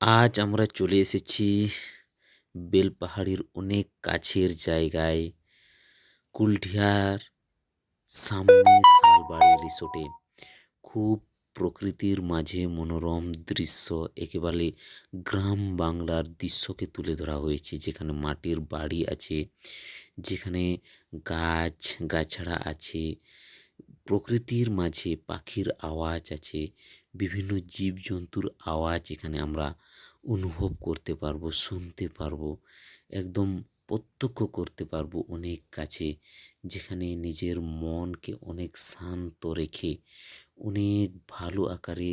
আজ আমরা চলে এসেছি বেলপাহাড়ির অনেক কাছের জায়গায় কুলঠিয়ার সামনে শালবাড়ি রিসোর্টে। খুব প্রকৃতির মাঝে মনোরম দৃশ্য, একেবারে গ্রাম বাংলার দৃশ্যকে তুলে ধরা হয়েছে। যেখানে মাটির বাড়ি আছে, যেখানে গাছ গাছড়া আছে, প্রকৃতির মাঝে পাখির আওয়াজ আছে বিভিন্ন জীবজন্তুর আওয়াজ এখানে আমরা অনুভব করতে পারব, শুনতে পারব, একদম প্রত্যক্ষ করতে পারব অনেক কাছে, যেখানে নিজের মনকে অনেক শান্ত রেখে অনেক ভালো আকারে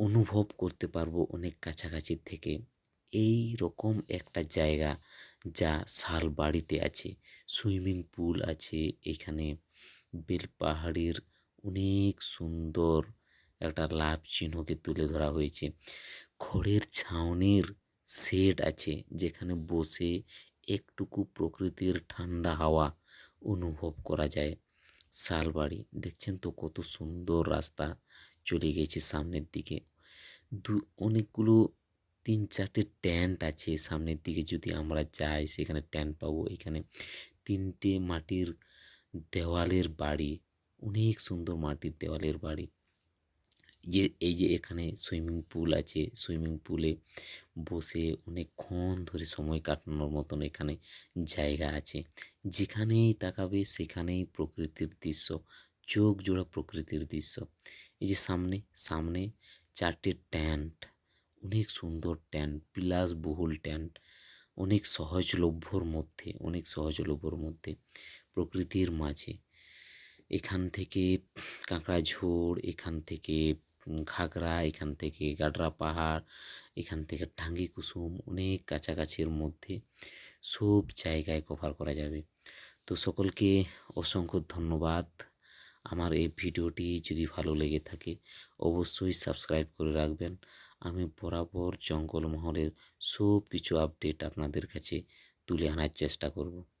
অনুভব করতে পারব অনেক কাছাকাছি থেকে। এই রকম একটা জায়গা যা শাল বাড়িতে আছে, সুইমিং পুল আছে, এখানে বেলপাহাড়ির অনেক সুন্দর একটা লাভ চিহ্নকে তুলে ধরা হয়েছে। খড়ের ছাউনির শেড আছে, যেখানে বসে একটুকু প্রকৃতির ঠান্ডা হাওয়া অনুভব করা যায়। শালবাড়ি, দেখছেন তো কত সুন্দর রাস্তা চলে গেছে সামনের দিকে। দু, অনেকগুলো তিন চারটে ট্যান্ট আছে সামনের দিকে, যদি আমরা যাই সেখানে ট্যান্ট পাবো। এখানে তিনটে মাটির দেওয়ালের বাড়ি, অনেক সুন্দর মাটির দেওয়ালের বাড়ি। যে, এই যে এখানে সুইমিং পুল আছে, সুইমিং পুলে বসে অনেকক্ষণ ধরে সময় কাটানোর মতন এখানে জায়গা আছে। যেখানেই তাকাবে সেখানেই প্রকৃতির দৃশ্য, চোখ জোড়া প্রকৃতির দৃশ্য। এই যে সামনে সামনে চারটে ট্যান্ট অনেক সুন্দর ট্যান্ট বিলাসবহুল ট্যান্ট অনেক সহজলভ্যর মধ্যে, অনেক সহজলভ্যর মধ্যে প্রকৃতির মাঝে। এখান থেকে কাঁকড়া ঝোড় এখান থেকে ঘাগরা, এখান থেকে গাডরা পাহাড়, এখান থেকে টাঙ্গি কুসুম, অনেক কাছাকাছির মধ্যে সব জায়গায় কভার করা যাবে। তো সকলকে অসংখ্য ধন্যবাদ। আমার এই ভিডিওটি যদি ভালো লেগে থাকে, অবশ্যই সাবস্ক্রাইব করে রাখবেন। আমি বরাবর জঙ্গলমহলের সব কিছু আপডেট আপনাদের কাছে তুলে আনার চেষ্টা করব।